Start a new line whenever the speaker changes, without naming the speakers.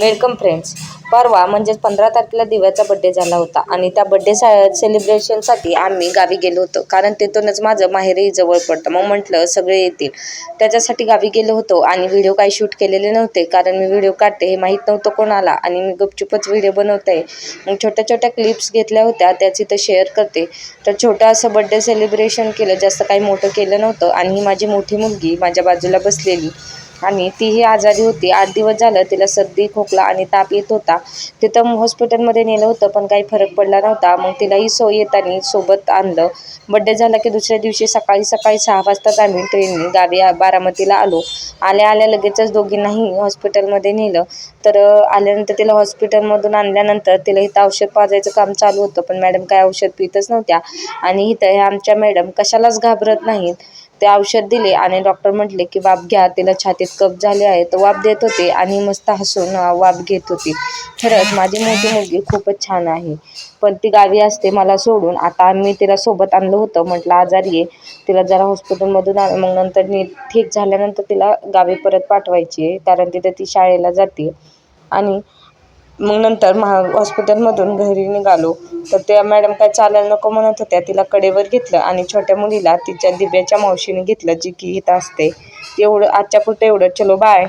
Welcome friends. परवा म्हणजेच पंधरा तारखेला दिव्याचा बड्डे झाला होता आणि त्या बड्डे सा सेलिब्रेशनसाठी आम्ही गावी गेलो होतो. कारण तिथूनच माझं माहेरही जवळ पडतं. मग म्हटलं सगळे येतील. त्याच्यासाठी गावी गेलो होतो आणि व्हिडिओ काही शूट केलेले नव्हते. कारण मी व्हिडिओ काढते हे माहीत नव्हतं कोणाला आणि मी गुपचुपच व्हिडिओ बनवते. मग छोट्या छोट्या क्लिप्स घेतल्या होत्या. त्याची तर शेअर करते. तर छोटं असं बड्डे सेलिब्रेशन केलं. जास्त काही मोठं केलं नव्हतं. आणि ही माझी मोठी मुलगी माझ्या बाजूला बसलेली. आणि तीही आजारी होती. आठ दिवस झालं तिला सर्दी खोकला आणि ताप येत होता. तिथं हॉस्पिटलमध्ये नेलं होतं पण काही फरक पडला नव्हता. मग तिलाही सो येताना सोबत आणलं. बड्डे झाला की दुसऱ्या दिवशी सकाळी सकाळी सहा वाजताच आम्ही ट्रेनने गावी बारामतीला आलो. आल्या आल्या लगेचच दोघींनाही हॉस्पिटलमध्ये नेलं. तर आल्यानंतर तिला हॉस्पिटलमधून आणल्यानंतर तिला इथं औषध पाजायचं काम चालू होतं. पण मॅडम काय औषध पितच नव्हत्या. आणि इथं ह्या आमच्या मॅडम कशालाच घाबरत नाहीत. ते औषध दिले आणि डॉक्टर म्हटले की वाफ घ्या तिला छातीत कफ झाले आहे तर वाफ देत होते आणि मस्त हसून वाप वाफ घेत होती. खरंच माझी मोठी मुलगी खूपच छान आहे. पण ती गावी असते मला सोडून. आता आम्ही तिला सोबत आणलं होतं. म्हटलं आजारी आहे. तिला जरा हॉस्पिटलमधून आण. मग नंतर नीट ठीक झाल्यानंतर तिला गावी परत पाठवायची आहे. कारण तिथे ती शाळेला जाते. आणि मग नंतर महा हॉस्पिटलमधून घरी निघालो. तर त्या मॅडम काय चालायला नको म्हणत होत्या. तिला कडेवर घेतलं आणि छोट्या मुलीला तिच्या दिव्याच्या मावशीने घेतलं जी की इथं असते. एवढं आजच्या पुरतं एवढं. चलो बाय